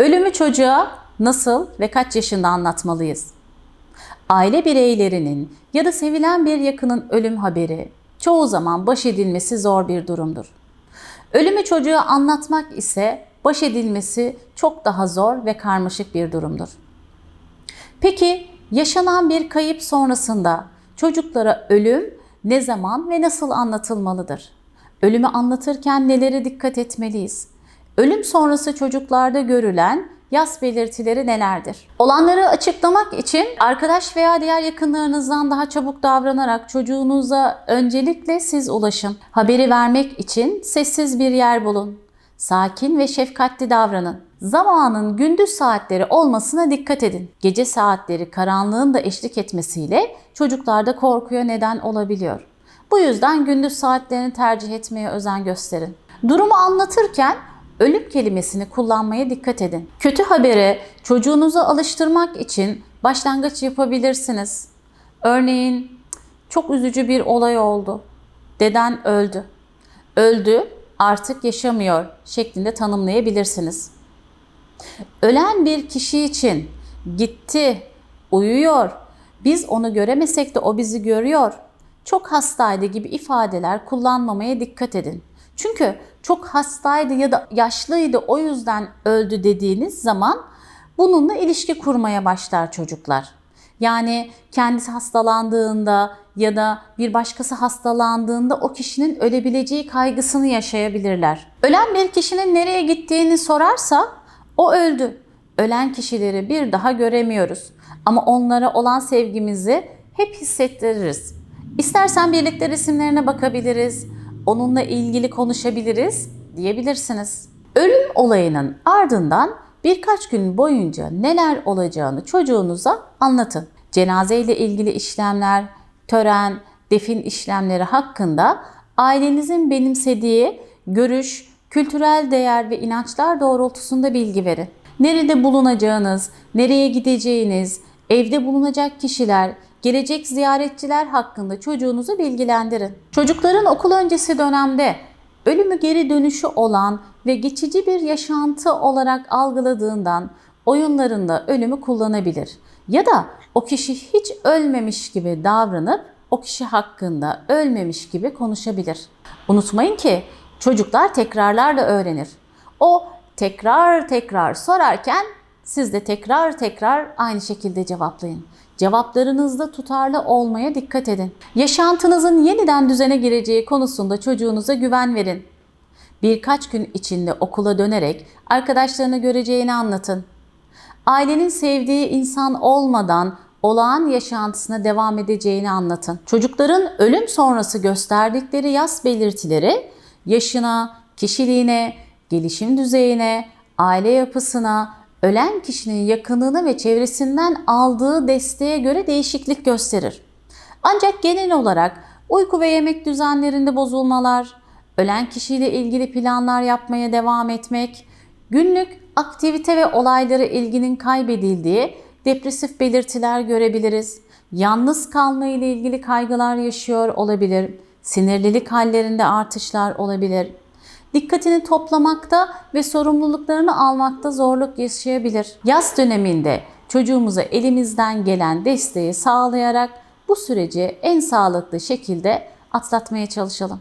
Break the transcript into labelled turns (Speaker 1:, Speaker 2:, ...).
Speaker 1: Ölümü çocuğa nasıl ve kaç yaşında anlatmalıyız? Aile bireylerinin ya da sevilen bir yakının ölüm haberi çoğu zaman baş edilmesi zor bir durumdur. Ölümü çocuğa anlatmak ise baş edilmesi çok daha zor ve karmaşık bir durumdur. Peki yaşanan bir kayıp sonrasında çocuklara ölüm ne zaman ve nasıl anlatılmalıdır? Ölümü anlatırken nelere dikkat etmeliyiz? Ölüm sonrası çocuklarda görülen yas belirtileri nelerdir? Olanları açıklamak için arkadaş veya diğer yakınlarınızdan daha çabuk davranarak çocuğunuza öncelikle siz ulaşın. Haberi vermek için sessiz bir yer bulun. Sakin ve şefkatli davranın. Zamanın gündüz saatleri olmasına dikkat edin. Gece saatleri karanlığın da eşlik etmesiyle çocuklarda korkuya neden olabiliyor. Bu yüzden gündüz saatlerini tercih etmeye özen gösterin. Durumu anlatırken ölüm kelimesini kullanmaya dikkat edin. Kötü habere çocuğunuzu alıştırmak için başlangıç yapabilirsiniz. Örneğin çok üzücü bir olay oldu. Deden öldü. Öldü, artık yaşamıyor şeklinde tanımlayabilirsiniz. Ölen bir kişi için gitti, uyuyor. Biz onu göremesek de o bizi görüyor. Çok hastaydı gibi ifadeler kullanmamaya dikkat edin. Çünkü çok hastaydı ya da yaşlıydı o yüzden öldü dediğiniz zaman bununla ilişki kurmaya başlar çocuklar. Yani kendisi hastalandığında ya da bir başkası hastalandığında o kişinin ölebileceği kaygısını yaşayabilirler. Ölen bir kişinin nereye gittiğini sorarsa o öldü. Ölen kişileri bir daha göremiyoruz. Ama onlara olan sevgimizi hep hissettiririz. İstersen birlikte resimlerine bakabiliriz, onunla ilgili konuşabiliriz diyebilirsiniz. Ölüm olayının ardından birkaç gün boyunca neler olacağını çocuğunuza anlatın. Cenaze ile ilgili işlemler, tören, defin işlemleri hakkında ailenizin benimsediği görüş, kültürel değer ve inançlar doğrultusunda bilgi verin. Nerede bulunacağınız, nereye gideceğiniz, evde bulunacak kişiler, gelecek ziyaretçiler hakkında çocuğunuzu bilgilendirin. Çocukların okul öncesi dönemde ölümü geri dönüşü olan ve geçici bir yaşantı olarak algıladığından oyunlarında ölümü kullanabilir. Ya da o kişi hiç ölmemiş gibi davranıp o kişi hakkında ölmemiş gibi konuşabilir. Unutmayın ki çocuklar tekrarlarla öğrenir. O tekrar tekrar sorarken siz de tekrar tekrar aynı şekilde cevaplayın. Cevaplarınızda tutarlı olmaya dikkat edin. Yaşantınızın yeniden düzene gireceği konusunda çocuğunuza güven verin. Birkaç gün içinde okula dönerek arkadaşlarını göreceğini anlatın. Ailenin sevdiği insan olmadan olağan yaşantısına devam edeceğini anlatın. Çocukların ölüm sonrası gösterdikleri yas belirtileri yaşına, kişiliğine, gelişim düzeyine, aile yapısına, ölen kişinin yakınını ve çevresinden aldığı desteğe göre değişiklik gösterir. Ancak genel olarak uyku ve yemek düzenlerinde bozulmalar, ölen kişiyle ilgili planlar yapmaya devam etmek, günlük aktivite ve olaylara ilginin kaybedildiği depresif belirtiler görebiliriz. Yalnız kalma ile ilgili kaygılar yaşıyor olabilir. Sinirlilik hallerinde artışlar olabilir. Dikkatini toplamakta ve sorumluluklarını almakta zorluk yaşayabilir. Yaz döneminde çocuğumuza elimizden gelen desteği sağlayarak bu süreci en sağlıklı şekilde atlatmaya çalışalım.